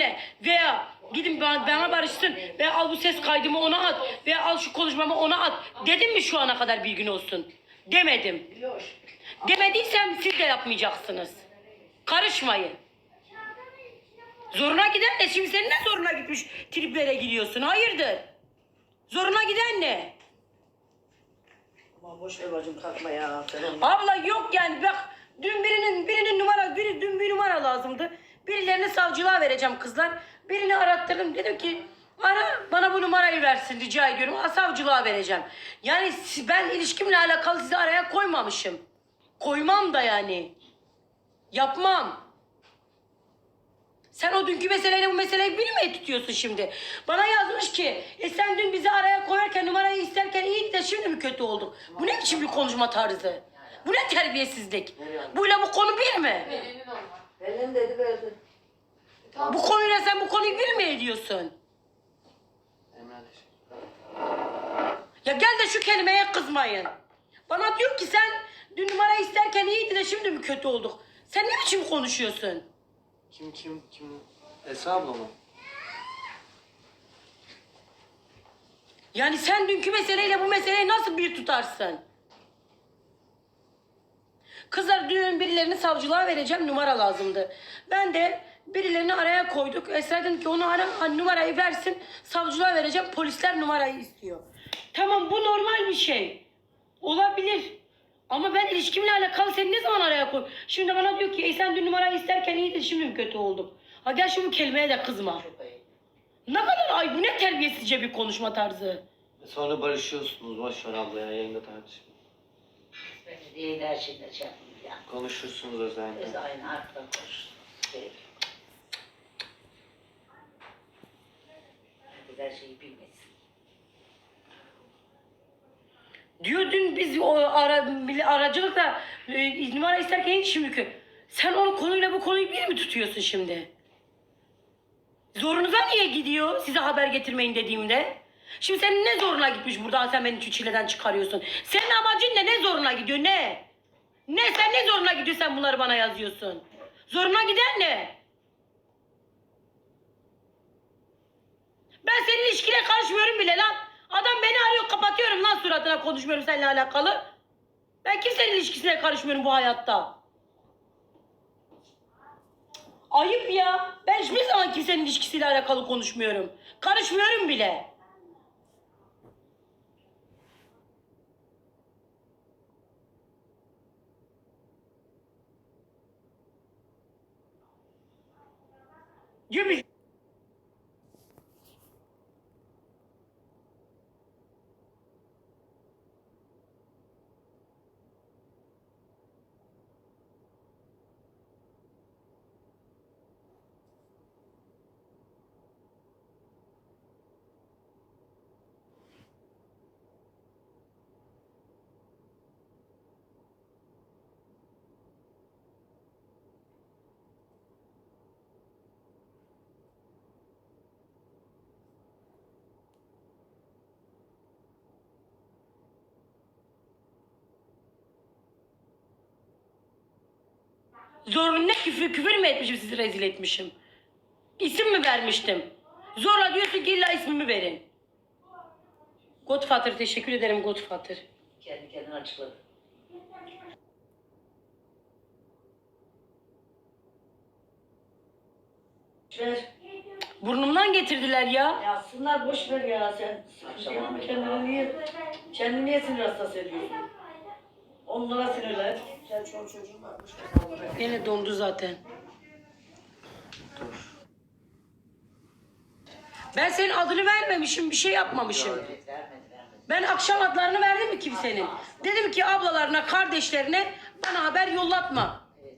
benimle veya gidin bana, bana barışsın veya al bu ses kaydımı ona at veya al şu konuşmamı ona at dedim mi şu ana kadar bir gün olsun? Demedim. Demediysem siz de yapmayacaksınız. Karışmayın. Zoruna giden ne? Şimdi senin ne zoruna gitmiş triplere gidiyorsun? Hayırdır? Zoruna giden ne? Aman boş ver bacım kalkma ya. Abla yok yani bak dün birinin birinin numara biri dün bir numara lazımdı. Birilerini savcılığa vereceğim kızlar. Birini arattırdım dedim ki ara bana bu numarayı versin rica ediyorum. Ha, savcılığa vereceğim. Yani ben ilişkimle alakalı sizi araya koymamışım. Koymam da yani. Yapmam. Sen o dünkü meseleyle bu meseleyi bilmeye tutuyorsun şimdi. Bana yazmış ki e sen dün bizi araya koyarken numarayı isterken iyiydi de şimdi mi kötü olduk? Bu ne biçim bir konuşma tarzı? Bu ne terbiyesizlik? Buyla bu konu bir mi? Pelin dedi verdi. Bu konuyla sen bu konuyu bir mi ediyorsun? Teşekkür Ya gel de şu kelimeye kızmayın. Bana diyor ki sen dün numara isterken iyiydi de şimdi mi kötü olduk? Sen ne biçim konuşuyorsun? Kim kim kim? Esra abla mı? Yani sen dünkü meseleyle bu meseleyi nasıl bir tutarsın? Kızlar dün birilerini savcılığa vereceğim numara lazımdı. Ben de birilerini araya koyduk. Esra dedim ki onu ara numarayı versin savcılığa vereceğim polisler numarayı istiyor. Tamam bu normal bir şey. Olabilir. Ama ben ilişkimle alakalı seni ne zaman araya koy? Şimdi bana diyor ki e sen dün numarayı isterken iyiydi şimdi mi kötü oldum? Ha gel şu bu kelimeye de kızma. Ne kadar ay bu ne terbiyesizce bir konuşma tarzı. E Sonra barışıyorsunuz boş ver abla ya yayında tartışma. Değil her şeyde şey. Konuşursunuz Biz özellikle. aynı arkadan konuşuruz. Herkes her şeyi bilmesin. Diyor dün biz o ara, aracılıkla e, numara isterken hiç şimdi Sen onu konuyla bu konuyu bir mi tutuyorsun şimdi? Zorunuza niye gidiyor size haber getirmeyin dediğimde? Şimdi senin ne zoruna gitmiş buradan sen beni şu çıkarıyorsun? Senin amacın ne? Ne zoruna gidiyor ne? Ne sen ne zoruna gidiyor sen bunları bana yazıyorsun? Zoruna giden ne? Ben senin ilişkine karışmıyorum bile lan. Adam beni arıyor kapatıyorum lan suratına konuşmuyorum seninle alakalı. Ben kimsenin ilişkisine karışmıyorum bu hayatta. Ayıp ya. Ben hiçbir zaman kimsenin ilişkisiyle alakalı konuşmuyorum. Karışmıyorum bile. Diyor biz- Ne küfür, küfür mü etmişim sizi rezil etmişim? İsim mi vermiştim? Zorla diyorsun ki illa ismimi verin. Godfather teşekkür ederim Godfather. Kendi kendine açıkladı. Ver. Burnumdan getirdiler ya. Yazsınlar boş ver ya sen. Akşam kendini niye, kendini niye sinir hastası ediyorsun? Onlara sinirler. Sen çoluk çocuğun var boş ver. kaldırın. Yine dondu zaten. Dur. Ben senin adını vermemişim, bir şey yapmamışım. Evet, vermedi vermedi. Ben akşam adlarını verdim mi kimsenin? Dedim ki ablalarına, kardeşlerine bana haber yollatma. Evet.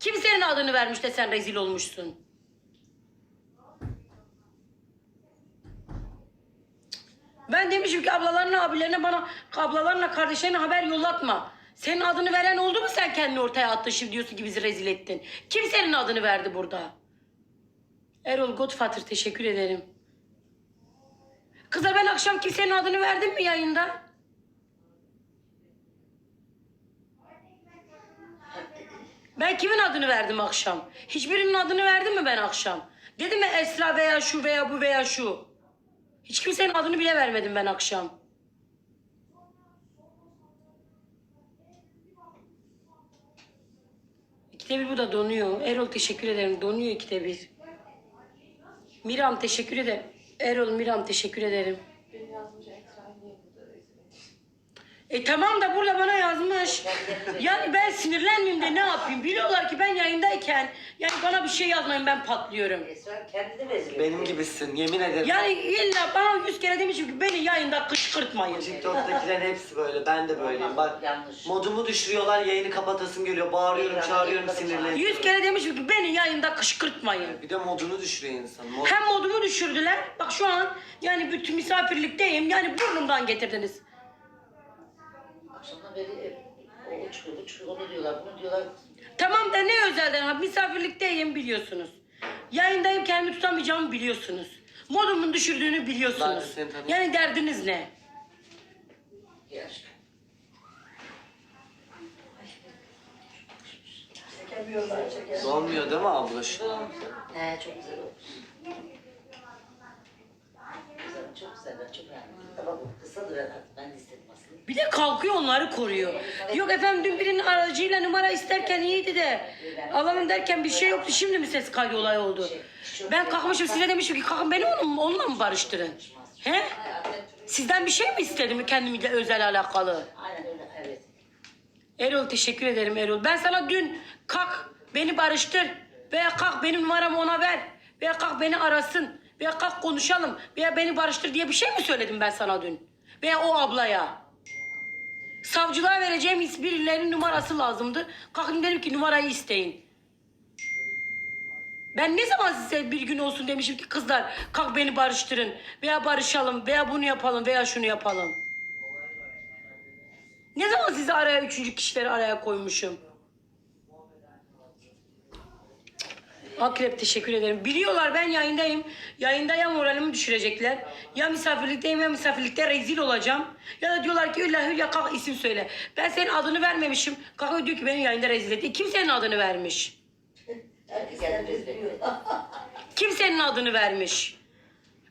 Kimsenin adını vermiş de sen rezil olmuşsun. Ben demişim ki ablalarına, abilerine bana, ablalarına, kardeşlerine haber yollatma. Senin adını veren oldu mu sen kendini ortaya attın şimdi diyorsun ki bizi rezil ettin. Kim senin adını verdi burada? Erol Godfather teşekkür ederim. Kızlar ben akşam kimsenin adını verdim mi yayında? Ben kimin adını verdim akşam? Hiçbirinin adını verdim mi ben akşam? Dedim mi Esra veya şu veya bu veya şu. Hiç kimsenin adını bile vermedim ben akşam. İkide bu da donuyor. Erol teşekkür ederim. Donuyor ikide bir. Miram teşekkür ederim. Erol Miram teşekkür ederim. E tamam da burada bana yazmış. Yani ben sinirlenmeyeyim de ne yapayım? Biliyorlar ki ben yayındayken yani bana bir şey yazmayın ben patlıyorum. Esra kendini beziyor. Benim gibisin yemin ederim. Yani illa bana yüz kere demişim ki beni yayında kışkırtmayın. TikTok'takilerin hepsi böyle. Ben de böyleyim. Bak Yanlış. modumu düşürüyorlar yayını kapatasım geliyor. Bağırıyorum çağırıyorum sinirleniyorum. Yüz kere demişim ki beni yayında kışkırtmayın. Bir de modunu düşürüyor insan. Mod... Hem modumu düşürdüler. Bak şu an yani bütün misafirlikteyim. Yani burnumdan getirdiniz. Onu diyorlar, bunu diyorlar. Tamam da ne özelden ha misafirlikteyim biliyorsunuz. Yayındayım kendimi tutamayacağımı biliyorsunuz. Modumun düşürdüğünü biliyorsunuz. seni tanıyorum. Yani derdiniz ne? Ya aşkım. Çekemiyorlar, çekemiyorlar. Olmuyor değil mi abla şu? He çok güzel olmuş. Güzel, çok güzel, ben çok beğendim. Ama bu kısadır herhalde, ben de istedim aslında. Bir de kalkıyor onları koruyor. Yok efendim dün birinin aracıyla numara isterken iyiydi de alalım derken bir şey yoktu. Şimdi mi ses kaydı olay oldu? Ben kalkmışım size demişim ki kalkın beni onunla, onunla mı barıştırın? He? Sizden bir şey mi istedim kendimle özel alakalı? Aynen öyle, evet. Erol teşekkür ederim Erol. Ben sana dün kalk beni barıştır veya kalk benim numaramı ona ver veya kalk beni arasın veya kalk konuşalım veya beni barıştır diye bir şey mi söyledim ben sana dün? Veya o ablaya. Savcılığa vereceğim birilerinin numarası lazımdı. Kalktım dedim ki numarayı isteyin. Ben ne zaman size bir gün olsun demişim ki kızlar kalk beni barıştırın veya barışalım veya bunu yapalım veya şunu yapalım. Ne zaman sizi araya üçüncü kişileri araya koymuşum? Akrep teşekkür ederim. Biliyorlar ben yayındayım. Yayında ya moralimi düşürecekler. Ya misafirlikteyim ya misafirlikte rezil olacağım. Ya da diyorlar ki Hülya Hülya kalk isim söyle. Ben senin adını vermemişim. Kalkıyor diyor ki beni yayında rezil etti. Kim senin adını vermiş? Kim senin adını vermiş?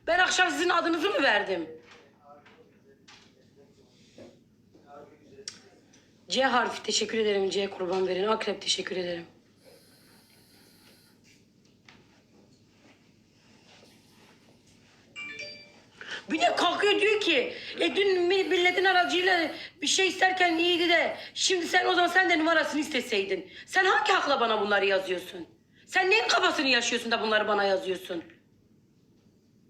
Ben akşam sizin adınızı mı verdim? C harfi teşekkür ederim. C kurban verin. Akrep teşekkür ederim. Bir de kalkıyor diyor ki e dün mi- milletin aracıyla bir şey isterken iyiydi de şimdi sen o zaman sen de numarasını isteseydin. Sen hangi hakla bana bunları yazıyorsun? Sen neyin kafasını yaşıyorsun da bunları bana yazıyorsun?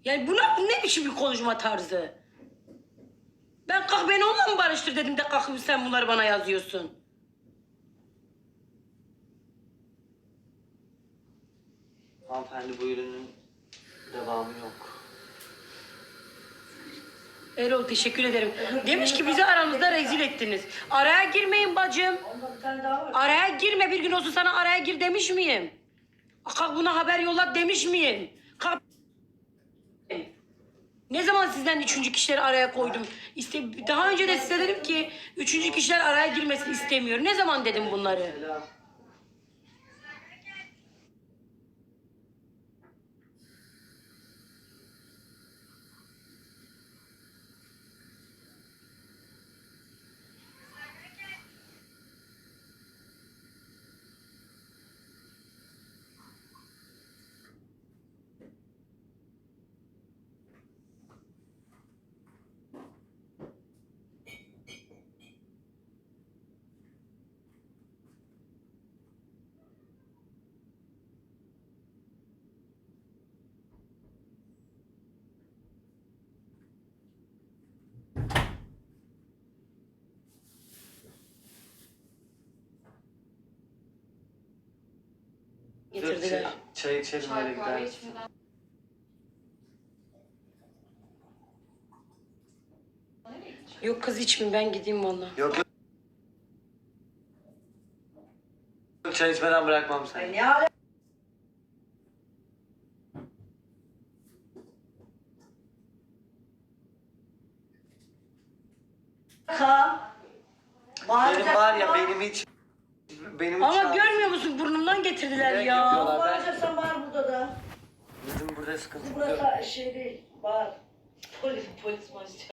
Yani bu ne biçim bir konuşma tarzı? Ben kalk beni onunla mı barıştır dedim de kalkıp sen bunları bana yazıyorsun. Hanımefendi bu devamı yok. Erol teşekkür ederim. Demiş ki bizi aramızda rezil ettiniz. Araya girmeyin bacım. Araya girme bir gün olsun sana araya gir demiş miyim? Kalk buna haber yolla demiş miyim? Kalk. Ne zaman sizden üçüncü kişileri araya koydum? İşte daha önce de size dedim ki üçüncü kişiler araya girmesini istemiyorum. Ne zaman dedim bunları? Getirdiler. çay, çay içelim öyle gider. Yok kız içmeyeyim ben gideyim valla. Yok yok. Çay içmeden bırakmam seni. Ay ne ala- Ka. Benim Bağıracak var ya benim hiç... Benim Ama şans- görmüyor musun burnumdan getirdiler Direkt ya. yapıyorlar. Bağıracaksan bağır burada da. burada sıkıntı yok. Burası şey değil. Bağır. Polis, polis maçı.